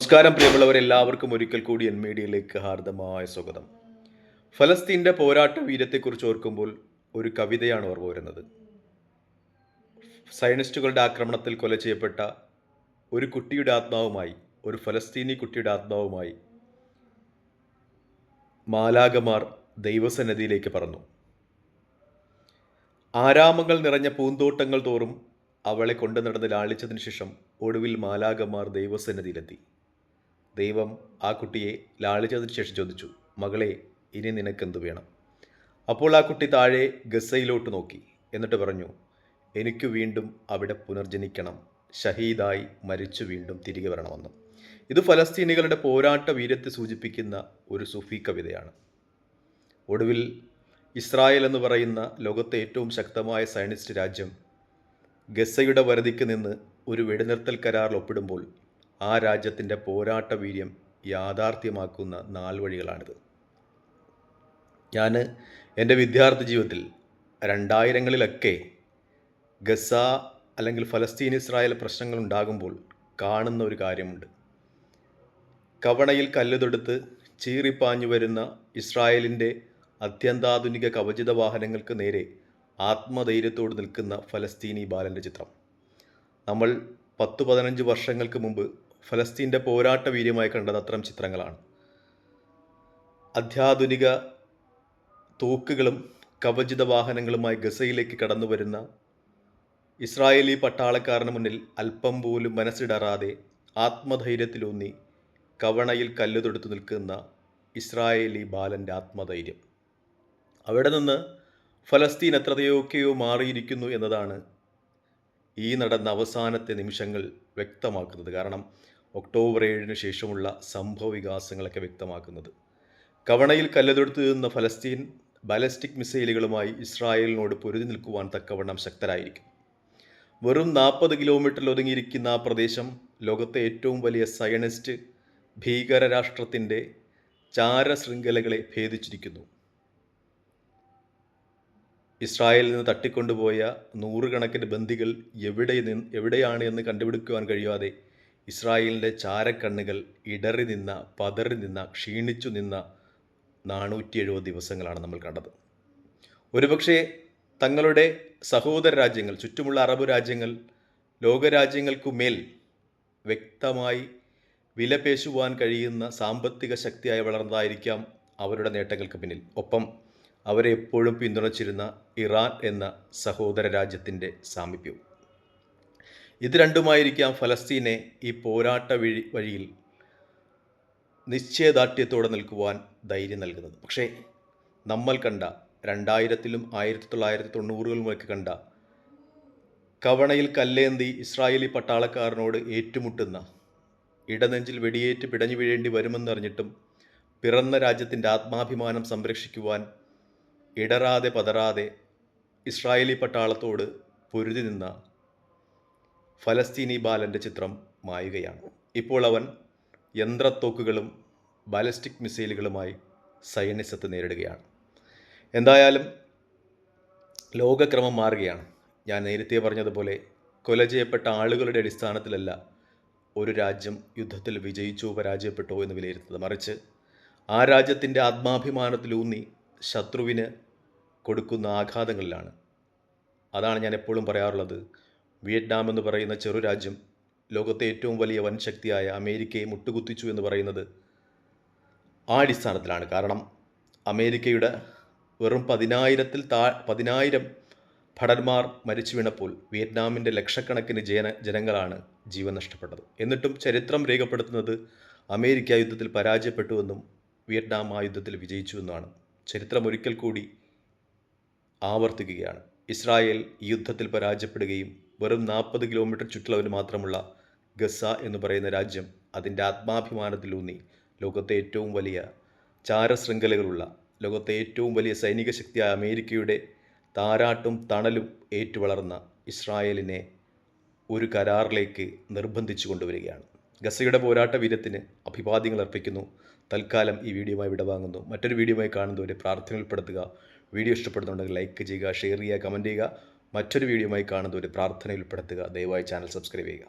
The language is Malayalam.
നമസ്കാരം പ്രിയമുള്ളവരെല്ലാവർക്കും ഒരിക്കൽ കൂടി എൻ മീഡിയയിലേക്ക് ഹാർദമായ സ്വാഗതം. ഫലസ്തീന്റെ പോരാട്ട വീര്യത്തെക്കുറിച്ച് ഓർക്കുമ്പോൾ ഒരു കവിതയാണ് ഓർമ്മ വരുന്നത്. സയനിസ്റ്റുകളുടെ ആക്രമണത്തിൽ കൊല ചെയ്യപ്പെട്ട ഒരു കുട്ടിയുടെ ആത്മാവുമായി ഒരു ഫലസ്തീനി കുട്ടിയുടെ ആത്മാവുമായി മാലാകമാർ ദൈവസന്നിധിയിലേക്ക് പറഞ്ഞു ആരാമങ്ങൾ നിറഞ്ഞ പൂന്തോട്ടങ്ങൾ തോറും അവളെ കൊണ്ടു നടന്ന് ലാളിച്ചതിന് ശേഷം ഒടുവിൽ മാലാകമാർ ദൈവസന്നിധിയിലെത്തി. ദൈവം ആ കുട്ടിയെ ലാളിച്ചതിന് ശേഷം ചോദിച്ചു മകളെ ഇനി നിനക്കെന്ത് വേണം? അപ്പോൾ ആ കുട്ടി താഴെ ഗസയിലോട്ട് നോക്കി എന്നിട്ട് പറഞ്ഞു എനിക്ക് വീണ്ടും അവിടെ പുനർജനിക്കണം. ഷഹീദായി മരിച്ചു വീണ്ടും തിരികെ വരണമെന്ന്. ഇത് ഫലസ്തീനികളുടെ പോരാട്ട വീര്യത്തെ സൂചിപ്പിക്കുന്ന ഒരു സുഫി കവിതയാണ്. ഒടുവിൽ ഇസ്രായേൽ എന്ന് പറയുന്ന ലോകത്തെ ഏറ്റവും ശക്തമായ സയനിസ്റ്റ് രാജ്യം ഗസയുടെ വരതിക്ക് നിന്ന് ഒരു വെടിനിർത്തൽ കരാറിൽ ഒപ്പിടുമ്പോൾ ആ രാജ്യത്തിന്റെ പോരാട്ട വീര്യം യാഥാർത്ഥ്യമാക്കുന്ന നാൾവഴികളാണിത് ഞാൻ എന്റെ വിദ്യാർത്ഥി ജീവിതത്തിൽ രണ്ടായിരങ്ങളിലൊക്കെ ഗസ അല്ലെങ്കിൽ ഫലസ്തീൻ ഇസ്രായേൽ പ്രശ്നങ്ങൾ ഉണ്ടാകുമ്പോൾ കാണുന്ന ഒരു കാര്യമുണ്ട്. കവണയിൽ കല്ല് തൊടുത്ത് ചീറിപ്പാഞ്ഞു വരുന്ന ഇസ്രായേലിന്റെ അത്യന്താധുനിക കവചിത വാഹനങ്ങൾക്ക് നേരെ ആത്മധൈര്യത്തോട് നിൽക്കുന്ന ഫലസ്തീനി ബാലന്റെ ചിത്രം. നമ്മൾ പത്ത് പതിനഞ്ച് വർഷങ്ങൾക്ക് മുമ്പ് ഫലസ്തീന്റെ പോരാട്ട വീര്യമായി കണ്ടത് അത്തരം ചിത്രങ്ങളാണ്. അത്യാധുനിക തോക്കുകളും കവചിത വാഹനങ്ങളുമായി ഗസയിലേക്ക് കടന്നു വരുന്ന ഇസ്രായേലി പട്ടാളക്കാരന് മുന്നിൽ അല്പം പോലും മനസ്സിടറാതെ ആത്മധൈര്യത്തിലൂന്നി കവണയിൽ കല്ല് തൊടുത്തു നിൽക്കുന്ന ഇസ്രായേലി ബാലന്റെ ആത്മധൈര്യം. അവിടെ നിന്ന് ഫലസ്തീൻ എത്രയൊക്കെയോ മാറിയിരിക്കുന്നു എന്നതാണ് ഈ നടന്ന അവസാനത്തെ നിമിഷങ്ങൾ വ്യക്തമാക്കുന്നത് കാരണം ഒക്ടോബർ ഏഴിന് ശേഷമുള്ള സംഭവ വികാസങ്ങളൊക്കെ വ്യക്തമാക്കുന്നത്. കവണയിൽ കല്ലെടുത്ത് നിന്ന ഫലസ്തീൻ ബാലസ്റ്റിക് മിസൈലുകളുമായി ഇസ്രായേലിനോട് പൊരുതി നിൽക്കുവാൻ തക്കവണ്ണം ശക്തരായിരിക്കും. വെറും നാൽപ്പത് കിലോമീറ്ററിൽ ഒതുങ്ങിയിരിക്കുന്ന ആ പ്രദേശം ലോകത്തെ ഏറ്റവും വലിയ സയനിസ്റ്റ് ഭീകരരാഷ്ട്രത്തിന്റെ ചാരശൃംഖലകളെ ഭേദിച്ചിരിക്കുന്നു. ഇസ്രായേലിൽ നിന്ന് തട്ടിക്കൊണ്ടുപോയ നൂറുകണക്കിന് ബന്ദികൾ എവിടെ നിന്ന് എവിടെയാണ് എന്ന് കണ്ടുപിടിക്കുവാൻ കഴിയാതെ ഇസ്രായേലിന്റെ ചാരക്കണ്ണുകൾ ഇടറി നിന്ന പതറി നിന്ന ക്ഷീണിച്ചു നിന്ന നാനൂറ്റി എഴുപത് ദിവസങ്ങളാണ് നമ്മൾ കണ്ടത്. ഒരുപക്ഷെ തങ്ങളുടെ സഹോദര രാജ്യങ്ങൾ ചുറ്റുമുള്ള അറബ് രാജ്യങ്ങൾ ലോകരാജ്യങ്ങൾക്കു മേൽ വ്യക്തമായി വിലപേശുവാൻ കഴിയുന്ന സാമ്പത്തിക ശക്തിയായി വളർന്നതായിരിക്കാം അവരുടെ നേട്ടങ്ങൾക്ക് പിന്നിൽ. ഒപ്പം അവരെ എപ്പോഴും പിന്തുണച്ചിരുന്ന ഇറാൻ എന്ന സഹോദര രാജ്യത്തിന്റെ സാമീപ്യവും. ഇത് രണ്ടുമായിരിക്കാം ഫലസ്തീനെ ഈ പോരാട്ട വഴി വഴിയിൽ നിശ്ചയദാർഢ്യത്തോടെ നിൽക്കുവാൻ ധൈര്യം നൽകുന്നത്. പക്ഷേ നമ്മൾ കണ്ട രണ്ടായിരത്തിലും ആയിരത്തി തൊള്ളായിരത്തി തൊണ്ണൂറുകളിലുമൊക്കെ കണ്ട കവണയിൽ കല്ലേന്തി ഇസ്രായേലി പട്ടാളക്കാരനോട് ഏറ്റുമുട്ടുന്ന ഇടനെഞ്ചിൽ വെടിയേറ്റ് പിടഞ്ഞു വീഴേണ്ടി വരുമെന്നറിഞ്ഞിട്ടും പിറന്ന രാജ്യത്തിന്റെ ആത്മാഭിമാനം സംരക്ഷിക്കുവാൻ ഇടറാതെ പതറാതെ ഇസ്രായേലി പട്ടാളത്തോട് പൊരുതി നിന്ന ഫലസ്തീനി ബാലന്റെ ചിത്രം മായുകയാണ്. ഇപ്പോൾ അവൻ യന്ത്രത്തോക്കുകളും ബാലിസ്റ്റിക് മിസൈലുകളുമായി സൈനിസത്ത് നേരിടുകയാണ്. എന്തായാലും ലോകക്രമം മാറുകയാണ്. ഞാൻ നേരത്തെ പറഞ്ഞതുപോലെ കൊല ചെയ്യപ്പെട്ട ആളുകളുടെ അടിസ്ഥാനത്തിലല്ല ഒരു രാജ്യം യുദ്ധത്തിൽ വിജയിച്ചോ പരാജയപ്പെട്ടോ എന്ന് വിലയിരുത്തുന്നത്. മറിച്ച് ആ രാജ്യത്തിന്റെ ആത്മാഭിമാനത്തിലൂന്നി ശത്രുവിന് കൊടുക്കുന്ന ആഘാതങ്ങളിലാണ്. അതാണ് ഞാൻ എപ്പോഴും പറയാറുള്ളത്. വിയറ്റ്നാം എന്ന് പറയുന്ന ചെറു രാജ്യം ലോകത്തെ ഏറ്റവും വലിയ വൻശക്തിയായ അമേരിക്കയെ മുട്ടുകുത്തിച്ചു എന്ന് പറയുന്നത് ആ അടിസ്ഥാനത്തിലാണ്. കാരണം അമേരിക്കയുടെ വെറും പതിനായിരത്തിൽ താ പതിനായിരം ഭടന്മാർ മരിച്ചു വീണപ്പോൾ വിയറ്റ്നാമിന്റെ ലക്ഷക്കണക്കിന് ജന ജനങ്ങളാണ് ജീവൻ നഷ്ടപ്പെട്ടത്. എന്നിട്ടും ചരിത്രം രേഖപ്പെടുത്തുന്നത് അമേരിക്ക യുദ്ധത്തിൽ പരാജയപ്പെട്ടുവെന്നും വിയറ്റ്നാം ആ യുദ്ധത്തിൽ വിജയിച്ചുവെന്നുമാണ് ചരിത്രം ഒരിക്കൽ കൂടി ആവർത്തിക്കുകയാണ്. ഇസ്രായേൽ യുദ്ധത്തിൽ പരാജയപ്പെടുകയും വെറും നാൽപ്പത് കിലോമീറ്റർ ചുറ്റളവിന് മാത്രമുള്ള ഗസ എന്ന് പറയുന്ന രാജ്യം അതിന്റെ ആത്മാഭിമാനത്തിലൂന്നി ലോകത്തെ ഏറ്റവും വലിയ ചാരശൃംഖലകളുള്ള ലോകത്തെ ഏറ്റവും വലിയ സൈനിക ശക്തിയായ അമേരിക്കയുടെ താരാട്ടും തണലും ഏറ്റുവളർന്ന ഇസ്രായേലിനെ ഒരു കരാറിലേക്ക് നിർബന്ധിച്ചു കൊണ്ടുവരികയാണ്. ഗസയുടെ പോരാട്ട വീരത്തിന് അഭിവാദ്യങ്ങൾ അർപ്പിക്കുന്നു. തൽക്കാലം ഈ വീഡിയോയുമായി വിടവാങ്ങുന്നു. മറ്റൊരു വീഡിയോയുമായി കാണുന്നവരെ പ്രാർത്ഥന ഉൾപ്പെടുത്തുക വീഡിയോ ഇഷ്ടപ്പെടുന്നുണ്ടെങ്കിൽ ലൈക്ക് ചെയ്യുക ഷെയർ ചെയ്യുക കമന്റ് ചെയ്യുക. മറ്റൊരു വീഡിയോയുമായി കാണുന്നവർ പ്രാർത്ഥനയിൽ ഉൾപ്പെടുത്തുക. ദയവായി ചാനൽ സബ്സ്ക്രൈബ് ചെയ്യുക.